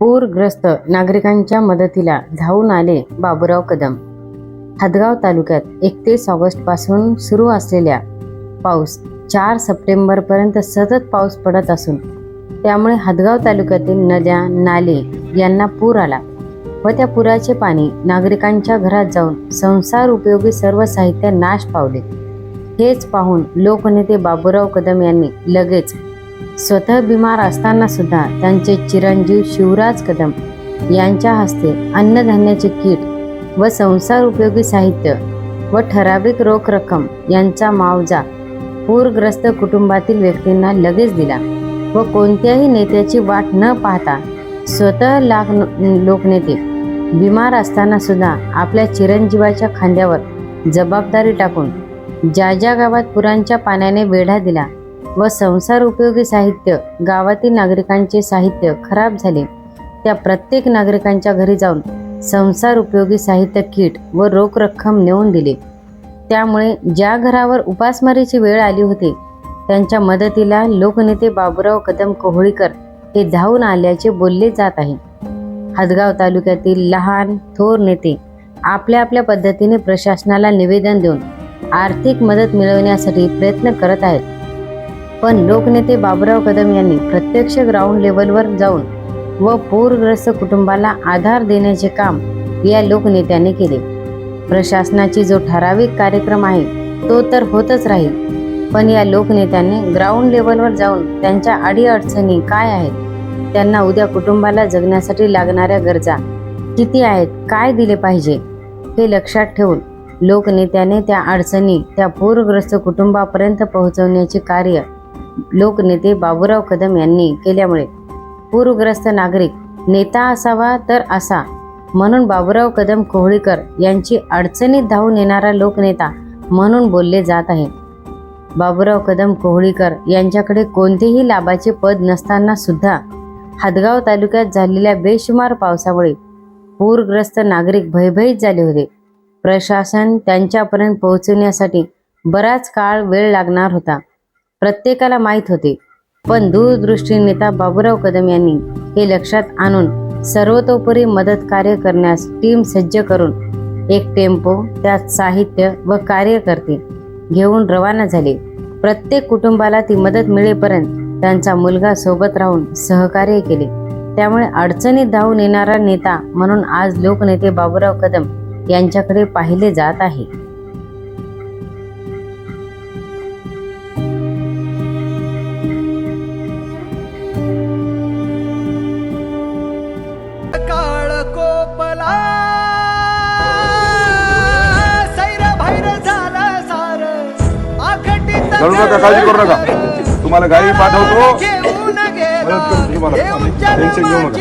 पूरग्रस्त नागरिकांच्या मदतीला धावून आले बाबुराव कदम. हदगाव तालुक्यात एकतीस ऑगस्टपासून सुरू असलेल्या पाऊस चार सप्टेंबरपर्यंत सतत पाऊस पडत असून त्यामुळे हदगाव तालुक्यातील नद्या नाले यांना पूर आला व त्या पुराचे पाणी नागरिकांच्या घरात जाऊन संसार उपयोगी सर्व साहित्य नाश पावले. हेच पाहून लोकनेते बाबुराव कदम यांनी लगेच स्वतः बिमार असताना सुद्धा त्यांचे चिरंजीव शिवराज कदम यांच्या हस्ते अन्नधान्याचे किट व संसार उपयोगी साहित्य व ठराविक रोख रक्कम यांचा मावजा पूरग्रस्त कुटुंबातील व्यक्तींना लगेच दिला व कोणत्याही नेत्याची वाट न पाहता स्वतः लाख लोकनेते बिमार असताना सुद्धा आपल्या चिरंजीवाच्या खांद्यावर जबाबदारी टाकून ज्या ज्या गावात पुरांच्या पाण्याने वेढा दिला व संसार उपयोगी साहित्य गावातील नागरिकांचे साहित्य खराब झाले. त्या प्रत्येक नागरिकांच्या घरी जाऊन संसार उपयोगी साहित्य किट व रोख रक्कम नेऊन दिले. त्यामुळे ज्या घरावर उपासमारीची वेळ आली होती त्यांच्या मदतीला लोकनेते बाबूराव कदम कोहळीकर हे धावून आल्याचे बोलले जात आहे. हदगाव तालुक्यातील लहान थोर नेते आपल्या आपल्या पद्धतीने प्रशासनाला निवेदन देऊन आर्थिक मदत मिळवण्यासाठी प्रयत्न करत आहेत. पण लोकनेते बाबुराव कदम यांनी प्रत्यक्ष ग्राउंड लेवलवर जाऊन व पूरग्रस्त कुटुंबाला आधार देण्याचे काम या लोकनेत्याने केले. प्रशासनाची जो ठराविक कार्यक्रम आहे तो तर होतच राहील. पण या लोकनेत्यांनी ग्राउंड लेवलवर जाऊन त्यांच्या अडीअडचणी काय आहेत त्यांना उद्या कुटुंबाला जगण्यासाठी लागणाऱ्या गरजा किती आहेत काय दिले पाहिजे हे लक्षात ठेवून लोकनेत्याने त्या अडचणी त्या पूरग्रस्त कुटुंबापर्यंत पोहोचवण्याचे कार्य लोकनेते बाबूराव कदम यांनी केल्यामुळे पूरग्रस्त नागरिक नेता असावा तर असा. म्हणून बाबूराव कदम कोहळीकर यांची अडचणीत धावून येणारा लोकनेता म्हणून बोलले जात आहे. बाबूराव कदम कोहळीकर यांच्याकडे कोणतेही लाभाचे पद नसताना सुद्धा हदगाव तालुक्यात झालेल्या बेशुमार पावसामुळे पूरग्रस्त नागरिक भयभीत झाले होते. प्रशासन त्यांच्यापर्यंत पोहोचवण्यासाठी बराच काळ वेळ लागणार होता. प्रत्येकाला माहीत होते. पण दूरदृष्टी नेता बाबूराव कदम यांनी हे लक्षात आणून सर्वतोपरी मदत कार्य करण्यास टीम सज्ज करून एक टेम्पो त्यात साहित्य व कार्यकर्ते घेऊन रवाना झाले. प्रत्येक कुटुंबाला ती मदत मिळेपर्यंत त्यांचा मुलगा सोबत राहून सहकार्य केले. त्यामुळे अडचणीत धावून येणारा नेता म्हणून आज लोकनेते बाबूराव कदम यांच्याकडे पाहिले जात आहे. रडू नका, काळजी करू नका. तुम्हाला गाडी पाठवतो. मदत करतो तुम्हाला. देव टेन्शन घेऊ नका.